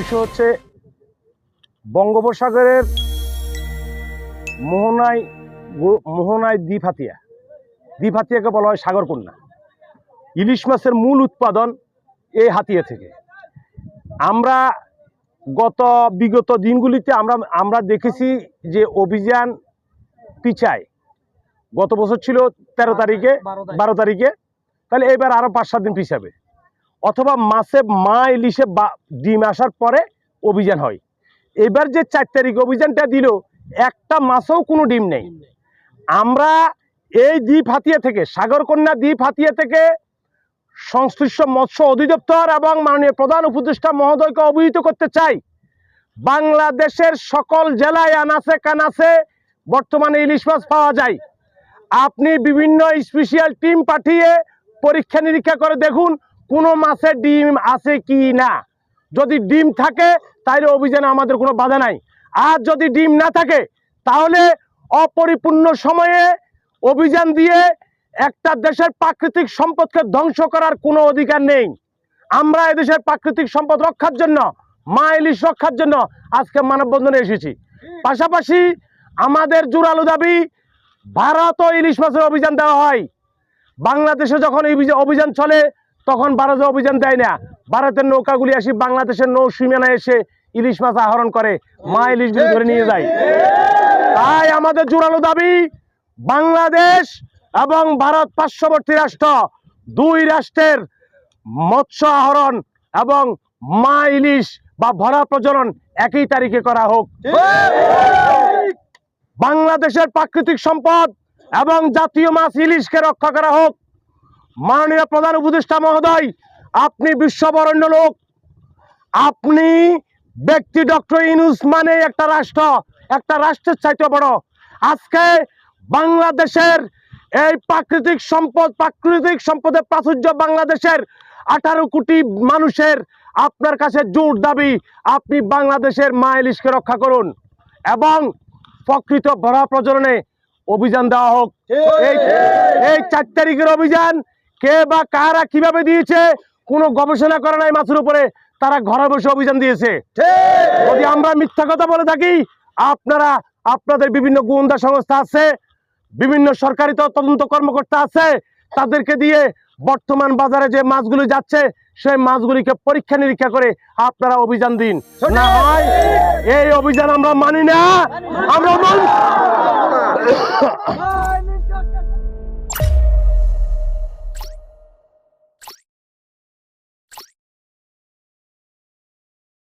বিষয় হচ্ছে বঙ্গোপসাগরের মোহনায় মোহনায় দ্বীপ হাতিয়া দ্বীপ হাতিয়াকে বলা হয় সাগরকন্যা। ইলিশ মাছের মূল উৎপাদন এই হাতিয়া থেকে। আমরা গত বিগত দিনগুলিতে আমরা আমরা দেখেছি যে অভিযান পিছায়। গত বছর ছিল তেরো তারিখে বারো তারিখে। তাহলে এবার আরও পাঁচ সাত দিন পিছাবে। অথবা মাসে মা ইলিশে বা- ডিম আসার পরে অভিযান হয়। এবার যে চার তারিখ অভিযানটা দিল, একটা মাসেও কোনো ডিম নেই। আমরা এই দ্বীপ হাতিয়া থেকে, সাগরকন্যা দ্বীপ হাতিয়া থেকে সংশ্লিষ্ট মৎস্য অধিদপ্তর এবং মাননীয় প্রধান উপদেষ্টা মহোদয়কে অবহিত করতে চাই। বাংলাদেশের সকল জেলায় আনাসে কানাসে বর্তমানে ইলিশ মাছ পাওয়া যায়। আপনি বিভিন্ন স্পেশাল টিম পাঠিয়ে পরীক্ষা নিরীক্ষা করে দেখুন। কোনো মাছের ডিম আছে কি না? যদি ডিম থাকে তাহলে অভিযানে আমাদের কোনো বাধা নাই। আর যদি ডিম না থাকে, তাহলে অপরিপূর্ণ সময়ে অভিযান দিয়ে একটা দেশের প্রাকৃতিক সম্পদকে ধ্বংস করার কোনো অধিকার নেই। আমরা এদেশের প্রাকৃতিক সম্পদ রক্ষার জন্য, মা ইলিশ রক্ষার জন্য আজকে মানববন্ধনে এসেছি। পাশাপাশি আমাদের জোরালো দাবি ভারত ও ইলিশ মাছের অভিযান দেওয়া হয়। বাংলাদেশে যখন অভিযান চলে তখন ভারতে অভিযান দেয় না। ভারতের নৌকাগুলি আসি বাংলাদেশের নৌ সীমানায় এসে ইলিশ মাছ আহরণ করে। মা ইলিশগুলি ধরে নিয়ে যায়। তাই আমাদের জোরালো দাবি, বাংলাদেশ এবং ভারত পার্শ্ববর্তী রাষ্ট্র, দুই রাষ্ট্রের মৎস্য আহরণ এবং মা ইলিশ বা ভরা প্রজনন একই তারিখে করা হোক। বাংলাদেশের প্রাকৃতিক সম্পদ এবং জাতীয় মাছ ইলিশকে রক্ষা করা হোক। মাননীয় প্রধান উপদেষ্টা মহোদয় আপনি বিশ্ববরণ্য লোক। আপনি ব্যক্তি ডক্টর ইনুস মানে একটা রাষ্ট্র একটা রাষ্ট্রের চাইতে বড়। আজকে বাংলাদেশের এই প্রাকৃতিক সম্পদ প্রাকৃতিক সম্পদের প্রাচুর্য বাংলাদেশের আঠারো কোটি মানুষের আপনার কাছে জোর দাবি আপনি বাংলাদেশের মা ইলিশকে রক্ষা করুন এবং প্রকৃত ভরা প্রজননে অভিযান দেওয়া হোক। এই চার তারিখের অভিযান কে বা কারা কীভাবে দিয়েছে কোনো গবেষণা করে নাই মাছের উপরে তারা ঘরে বসে অভিযান দিয়েছে। যদি আমরা মিথ্যা কথা বলে থাকি আপনারা আপনাদের বিভিন্ন গোয়েন্দা সংস্থা আছে বিভিন্ন সরকারি তদন্ত কর্মকর্তা আছে তাদেরকে দিয়ে বর্তমান বাজারে যে মাছগুলি যাচ্ছে সেই মাছগুলিকে পরীক্ষা নিরীক্ষা করে আপনারা অভিযান দিন। না হয় এই অভিযান আমরা মানি না আমরা মানি-